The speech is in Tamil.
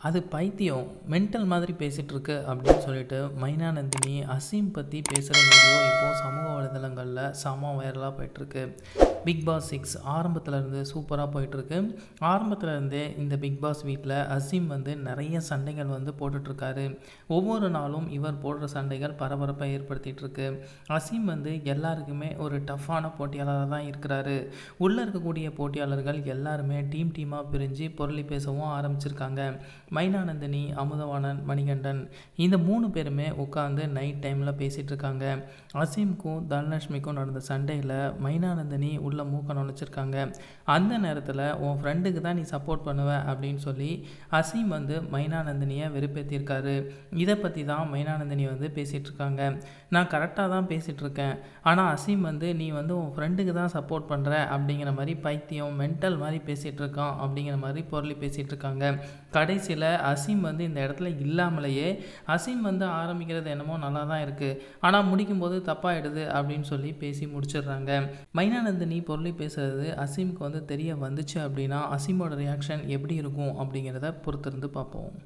அது பைத்தியம் மென்டல் மாதிரி பேசிகிட்டு இருக்கு அப்படின்னு சொல்லிட்டு மைனானந்தினி அசீம் பற்றி பேசுகிற வீடியோ இப்போது சமூக வலைதளங்கள் வலைதளங்களில் செம வைரலாக போயிட்டுருக்கு. பிக் பாஸ் சிக்ஸ் ஆரம்பத்துலேருந்து சூப்பராக போயிட்டுருக்கு. ஆரம்பத்துலேருந்தே இந்த பிக் பாஸ் வீட்டில் அசீம் வந்து நிறைய சண்டைகள் வந்து போட்டுட்ருக்காரு ஒவ்வொரு நாளும் இவர் போடுற சண்டைகள் பரபரப்பை ஏற்படுத்திகிட்டு இருக்கு அசீம் வந்து எல்லாருக்குமே ஒரு டஃப்பான போட்டியாளராக தான் இருக்கிறாரு. உள்ளே இருக்கக்கூடிய போட்டியாளர்கள் எல்லாருமே டீம் டீமாக பிரிஞ்சு பொருளி பேசவும் ஆரம்பிச்சிருக்காங்க. மைனானந்தினி அமுதவாணன் மணிகண்டன் இந்த மூணு பேருமே உட்காந்து நைட் டைமில் பேசிகிட்டு இருக்காங்க அசீம்க்கும் தனலட்சுமிக்கும் நடந்த சண்டையில் மைனானந்தினி உள்ள மூக்க நுழைச்சிருக்காங்க. அந்த நேரத்தில் உன் ஃப்ரெண்டுக்கு தான் நீ சப்போர்ட் பண்ணுவ அப்படின்னு சொல்லி அசீம் வந்து மைனானந்தினியை வெறுப்பேற்றிருக்காரு இதை பற்றி தான் மைனானந்தினி வந்து பேசிகிட்ருக்காங்க நான் கரெக்டாக தான் பேசிகிட்ருக்கேன் ஆனால் அசீம் வந்து நீ வந்து உன் ஃப்ரெண்டுக்கு தான் சப்போர்ட் பண்ணுற அப்படிங்கிற மாதிரி பைத்தியம் மென்டல் மாதிரி பேசிகிட்டு இருக்கான் அப்படிங்கிற மாதிரி பொருளி பேசிகிட்டு இருக்காங்க. கடைசியில் அசீம் வந்து இந்த இடத்துல இல்லாமலேயே அசீம் வந்து ஆரம்பிக்கிறது என்னமோ நல்லா தான் இருக்குது ஆனால் முடிக்கும்போது தப்பாகிடுது அப்படின்னு சொல்லி பேசி முடிச்சிடுறாங்க. மைனானந்தினி பொருளி பேசுகிறது அசீமுக்கு வந்து தெரிய வந்துச்சு அப்படின்னா அசீமோட ரியாக்ஷன் எப்படி இருக்கும் அப்படிங்கிறத பொறுத்திருந்து பார்ப்போம்.